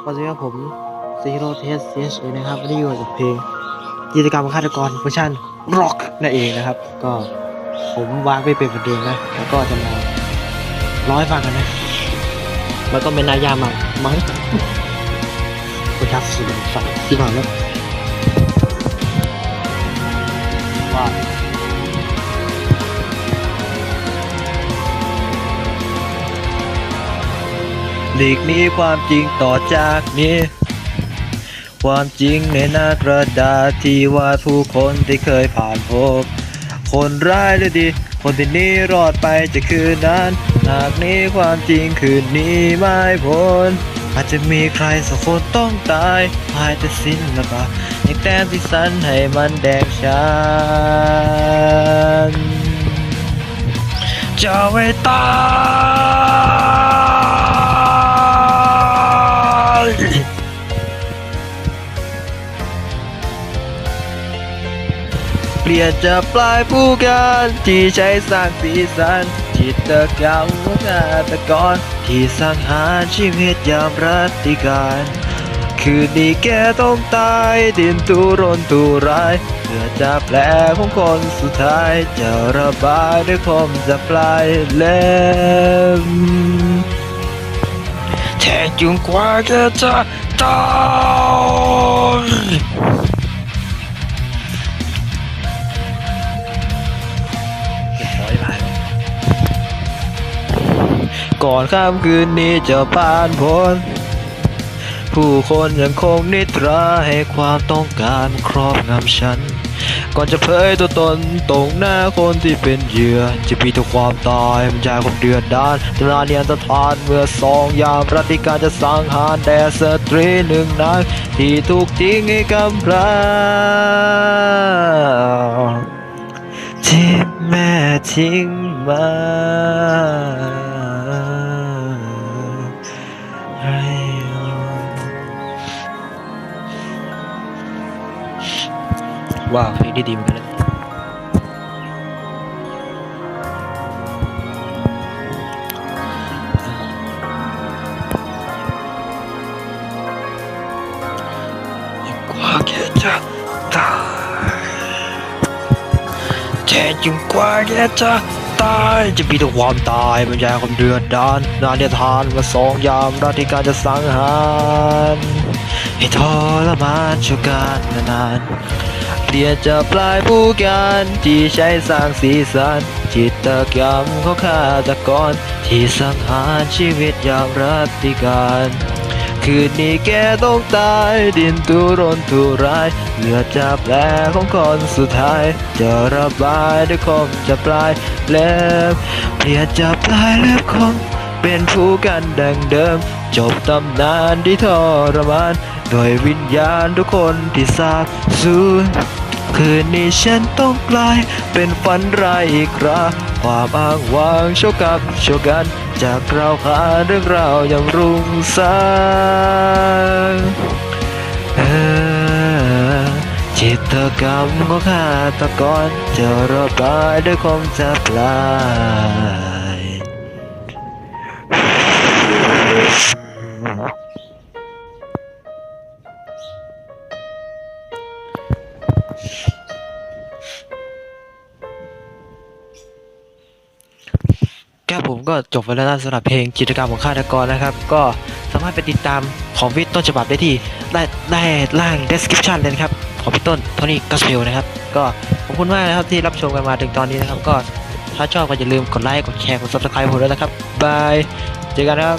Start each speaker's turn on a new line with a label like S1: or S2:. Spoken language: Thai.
S1: สวัสดีครับผมซีโร่เทสเอเนะครับวันนี้อยู่กับเพลงกิจกรรมฆาตกรเวอร์ชันร็อกนั่นเองนะครับ ก็ผมวางไปเป็นเหมือนเดิมนะ แล้วก็จะมาร้อยฟังกันนะ มันก็เป็นนายามังมั้งคุณทักษิณฝังที่มาแล้วว่า
S2: หลีกนี้ความจริงต่อจากนี้ ความจริงในหน้ากระดาษที่ว่าผู้คนที่เคยผ่านพบ คนร้ายหรือดี คนที่นี้รอดไปจะคืนนั้นหากนี้ความจริงคืนนี้ไม่พ้นอาจจะมีใครสักคนต้องตายภายแต่สิ้นละบาอย่งแต้มที่สันให้มันแดงฉันจะไม่ตาย เปลี่ยนจากปลายผู้การที่ใช้สร้างสีสันจิตกรรมของาตะกรที่สังหารชีวิตยามรัตติการคืนนี้แกต้องตายดินทุรนทุรายเพื่อจะแผลของคนสุดท้าย จะระบายด้วยคมจะปลายเล่มแทงจุงกว่าแกจะตาย
S1: ก่อ
S2: นค่ำคืนนี้จะผ่านพ้นผู้คนยังคงนิทราให้ความต้องการครอบงำฉัน ก่อนจะเผยตัวตนตรงหน้าคนที่เป็นเหยื่อ จะปีต่อความตายมันใจความเดือดดานตราเนียนสถานเมื่อสองยามรัติการจะสังหารแด่สตรีหนึ่งนางที่ถูกทิ้งให้กำพร้าที่แม่ทิ้งมา
S1: ว้าเพลงที่ดีเหมือนกันนะ
S2: กว่าแกจะตายแท้จริงกว่าแกจะตายจะมีแต่ความตายบรรยายความเดือดดานนานเดียทานมาสองยามราธิการจะสังหารให้ทรมานชั่วการนาน เปลี่ยจากปลายผู้การที่ใช้สร้างสีสันจิตกรรมของฆาตกร ที่สังหารชีวิตอย่างรัตติการ คืนนี้แกต้องตายดินทุรนทุรายเหลือจะแผลของคนสุดท้าย จะระบายด้วยคมจะปลายเล็บเปลี่ยนจากปลายเล็บคม เป็นผู้กันดังเดิม จบตำนานที่ทรมานโดยวิญญาณทุกคนที่สาบสูญคืนนี้ฉันต้องกลาย เป็นฝันร้ายอีกคราความอ้างว้างโชกับโชกัน จากเราหาเรื่องราวอย่างรุ่งสางจิตกรรมของฆาตกรจะระบายด้วยคมจะปลาย
S1: แก้ผมก็จบไปแล้วนะสำหรับเพลงกิจกรรมของฆาตกรนะครับ ก็สามารถไปติดตามของพี่ต้นฉบับได้ที่ได้ได้ล่าง description เลยนะครับ ของพี่ต้นโทนี่กัสเพลนะครับ ก็ขอบคุณมากนะครับที่รับชมกันมาถึงตอนนี้นะครับ ก็ถ้าชอบก็อย่าลืมกดไลค์กดแชร์กด subscribe ผมด้วยนะครับบายเจอกันนะครับ